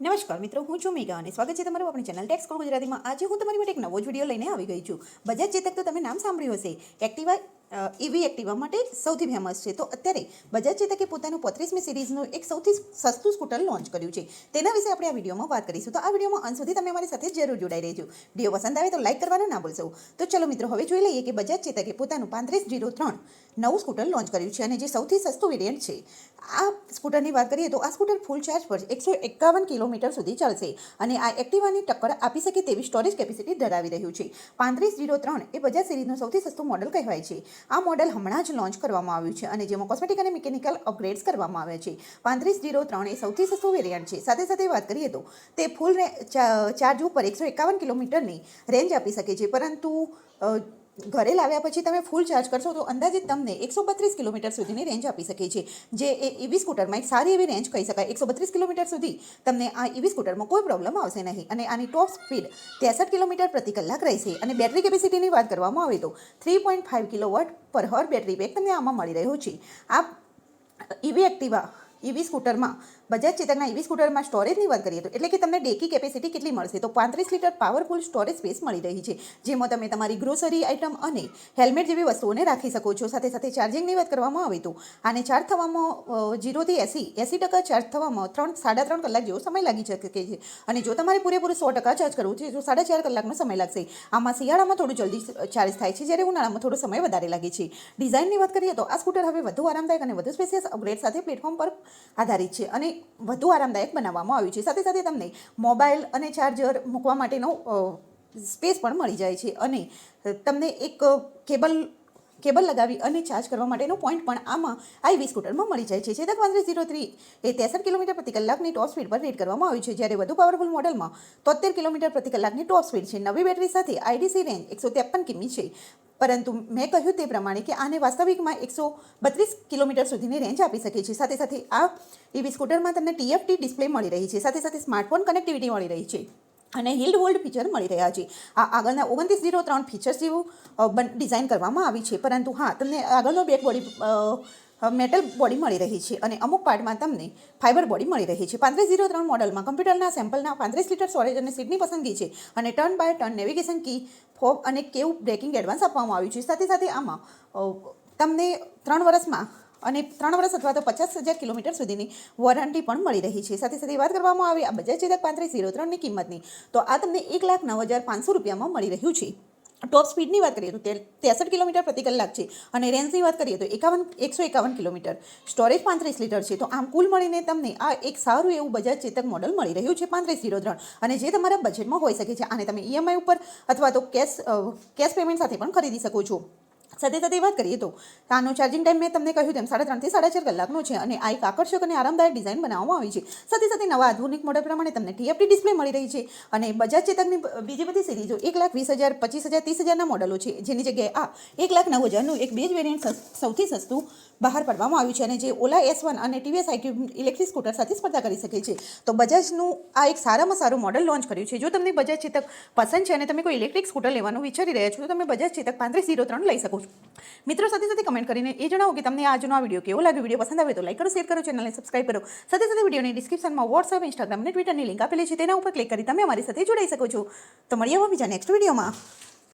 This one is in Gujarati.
નમસ્કાર મિત્રો, હું છું મેગા અને સ્વાગત છે તમારું આપણી ચેનલ ટેક્સ કોલ ગુજરાતીમાં. આજે હું તમારી માટે એક નવો જ વીડિયો લઈને આવી ગઈ છું. બજાજ ચેતક તો તમે નામ સાંભળ્યું હશે. એક્ટિવા ઈવી એક્ટિવા માટે સૌથી ફેમસ છે. તો અત્યારે બજાજ ચેતકે પોતાનું પોત્રીસમી સિરીઝનું એક સૌથી સસ્તું સ્કૂટર લોન્ચ કર્યું છે. તેના વિશે આપણે આ વિડીયોમાં વાત કરીશું. તો આ વિડીયોમાં અંત સુધી તમે અમારી સાથે જરૂર જોડાઈ રહેજો. વીડિયો પસંદ આવે તો લાઇક કરવાનું ના ભૂલશો. તો ચલો મિત્રો, હવે જોઈ લઈએ કે બજાજ ચેતકે પોતાનું પાંત્રીસ જીરો ત્રણ નવું સ્કૂટર લોન્ચ કર્યું છે અને જે સૌથી સસ્તું વેરિયન્ટ છે. આ સ્કૂટરની વાત કરીએ તો આ સ્કૂટર ફૂલ ચાર્જ પર એકસો એકાવન કિલોમીટર સુધી ચાલશે અને આ એક્ટિવાની ટક્કર આપી શકે તેવી સ્ટોરેજ કેપેસિટી ધરાવી રહ્યું છે. પાંત્રીસ જીરો ત્રણ એ બજાજ સિરીઝનું સૌથી સસ્તું મોડલ કહેવાય છે. આ મોડલ હમણાં જ લોન્ચ કરવામાં આવ્યું છે અને જેમાં કોસ્મેટિક અને મિકેનિકલ અપગ્રેડ્સ કરવામાં આવ્યા છે. પાંત્રીસ જીરો ત્રણ એ સૌથી સસ્તું વેરિયન્ટ છે. સાથે સાથે વાત કરીએ તો તે ફૂલ ચાર્જ ઉપર એકસો એકાવન કિલોમીટરની રેન્જ આપી શકે છે. પરંતુ ઘરે લાવ્યા પછી તમે ફૂલ ચાર્જ કરશો તો અંદાજિત તમને એકસો બત્રીસ કિલોમીટર સુધીની રેન્જ આપી શકે છે. જે એ ઇવી સ્કૂટરમાં એક સારી એવી રેન્જ કહી શકાય. એકસો બત્રીસ કિલોમીટર સુધી તમને આ ઈવી સ્કૂટરમાં કોઈ પ્રોબ્લેમ આવશે નહીં. અને આની ટોપ સ્પીડ ત્રેસઠ કિલોમીટર પ્રતિ કલાક રહેશે. અને બેટરી કેપેસિટીની વાત કરવામાં આવે તો થ્રી પોઈન્ટ ફાઇવ કિલોવોટ પર હર બેટરી બેક તમને આમાં મળી રહ્યો છે. આ ઇવી એક્ટિવા ઈવી સ્કૂટરમાં, બજાજ ચેતકના ઇવી સ્કૂટરમાં સ્ટોરેજની વાત કરીએ તો એટલે કે તમને ડેકી કેપેસિટી કેટલી મળશે? તો પાંત્રીસ લીટર પાવરફુલ સ્ટોરેજ સ્પેસ મળી રહી છે, જેમાં તમે તમારી ગ્રોસરી આઇટમ અને હેલ્મેટ જેવી વસ્તુઓને રાખી શકો છો. સાથે સાથે ચાર્જિંગની વાત કરવામાં આવે તો, આને ચાર્જ થવામાં જીરોથી એસી એસી ટકા ચાર્જ થવામાં ત્રણ, સાડા ત્રણ કલાક જેવો સમય લાગી શકે છે. અને જો તમારે પૂરેપૂરું સો ટકા ચાર્જ કરવું છે, તો સાડા ચાર કલાકનો સમય લાગશે. આમાં શિયાળામાં થોડું જલ્દી ચાર્જ થાય છે, જ્યારે ઉનાળામાં થોડો સમય વધારે લાગે છે. ડિઝાઇનની વાત કરીએ તો આ સ્કૂટર હવે વધુ આરામદાયક અને વધુ સ્પેસિયસ અપગ્રેડ સાથે પ્લેટફોર્મ પર આધારિત છે અને વધુ આરામદાયક બનાવવામાં આવ્યું છે. સાથે સાથે તમને મોબાઈલ અને ચાર્જર મૂકવા માટેનો સ્પેસ પણ મળી જાય છે અને તમને એક કેબલ કેબલ લગાવી અને ચાર્જ કરવા માટેનો પોઈન્ટ પણ આમાં આઈવી સ્કૂટરમાં મળી જાય છે. ચેતક પાંત્રીસ ઝીરો થ્રી એ ત્રેસઠ કિલોમીટર પ્રતિ કલાકની ટોપ સ્પીડ પર રેટ કરવામાં આવ્યું છે. જ્યારે વધુ પાવરફુલ મોડલમાં તોતેર કિલોમીટર પ્રતિ કલાકની ટોપ સ્પીડ છે. નવી બેટરી સાથે આઈડીસી રેન્જ એકસો ત્રેપન કિમી છે. પરંતુ મેં કહ્યું તે પ્રમાણે કે આને વાસ્તવિકમાં એકસો બત્રીસ કિલોમીટર સુધીની રેન્જ આપી શકે છે. સાથે સાથે આ ઇવી સ્કૂટરમાં તમને ટીએફટી ડિસ્પ્લે મળી રહી છે. સાથે સાથે સ્માર્ટફોન કનેક્ટિવિટી મળી રહી છે અને હિલ્ડ હોલ્ડ ફીચર મળી રહ્યા છે. આ આગળના ઓગણત્રીસ ઝીરો ત્રણ ફીચર્સ જેવું ડિઝાઇન કરવામાં આવી છે. પરંતુ હા, તમને આગળનો બેક બોડી મેટલ બોડી મળી રહી છે અને અમુક પાર્ટમાં તમને ફાઇબર બોડી મળી રહી છે. પાંત્રીસ જીરો ત્રણ મોડલમાં કમ્પ્યુટરના સેમ્પલના પાંત્રીસ લીટર સ્ટોરેજ અને સીટની પસંદગી છે અને turn by turn navigation key fob અને કેવું બ્રેકિંગ એડવાન્સ આપવામાં આવ્યું છે. સાથે સાથે આમાં તમને ત્રણ વર્ષમાં અને ત્રણ વર્ષ અથવા તો પચાસ હજાર કિલોમીટર સુધીની વોરંટી પણ મળી રહી છે. સાથે સાથે વાત કરવામાં આવે આ બજાજ ચેતક પાંત્રીસ ઝીરો ત્રણની કિંમતની, તો આ તમને એક લાખ નવ હજાર પાંચસો રૂપિયામાં મળી રહ્યું છે. ટોપ સ્પીડની વાત કરીએ તો ત્રેસઠ કિલોમીટર પ્રતિ કલાક છે અને રેન્જની વાત કરીએ તો એકાવન, એકસો એકાવન કિલોમીટર. સ્ટોરેજ પાંત્રીસ લીટર છે. તો આમ કુલ મળીને તમને આ એક સારું એવું બજાજ ચેતક મોડલ મળી રહ્યું છે પાંત્રીસ ઝીરો ત્રણ. અને જે તમારા બજેટમાં હોઈ શકે છે, આને તમે ઈએમઆઈ ઉપર અથવા તો કેશ કેશ પેમેન્ટ સાથે પણ ખરીદી શકો છો. સાથે સાથે વાત કરીએ તો આનો ચાર્જિંગ ટાઈમ મેં તમને કહ્યું તેમ સાડા ત્રણથી સાડા ચાર કલાકનો છે અને આ એક આકર્ષક અને આરામદાયક ડિઝાઇન બનાવવામાં આવી છે. સાથે સાથે નવા આધુનિક મોડલ પ્રમાણે તમને ટીએફટી ડિસ્પ્લે મળી રહી છે અને બજાજ ચેતકની બીજી બધી સિરીઝો એક લાખ વીસ હજાર, પચીસ હજાર, ત્રીસ હજારના મોડલો છે, જેની જગ્યાએ આ એક લાખ નવ હજારનું એક બે જ વેરિયન્ટ સૌથી સસ્તું બહાર પાડવામાં આવ્યું છે અને જે ઓલા એસ વન અને ટીવીએસ આઈક્યુ ઇલેક્ટ્રિક સ્કૂટર સાથે સ્પર્ધા કરી શકે છે. તો બજાજનું આ એક સારામાં સારું મોડલ લોન્ચ કર્યું છે. જો તમને બજાજ ચેતક પસંદ છે અને તમે કોઈ ઇલેક્ટ્રિક સ્કૂટર લેવાનું વિચારી રહ્યા છો, તો તમે બજાજ ચેતક પાંત્રીસ ઝીરો ત્રણ લઈ શકો છો. મિત્રો, સાથે સાથે કમેન્ટ કરીને એ જણાવો કે તમને આજનો આ વીડિયો કેવો લાગ્યો? વીડિયો પસંદ આવે તો લાઈક કરો શેર કરો ચેનલને સબસ્ક્રાઈબ કરો. સાથે સાથે વિડીયોની ડિસ્ક્રિપ્શનમાં વોટ્સએપ ઇન્સ્ટાગ્રામ અને ટ્વિટરની લિંક આપેલી છે. તેના ઉપર ક્લિક કરી તમે અમારી સાથે જોડાઈ શકો છો. તો મળીએ બીજા નેક્સ્ટ વિડીયોમાં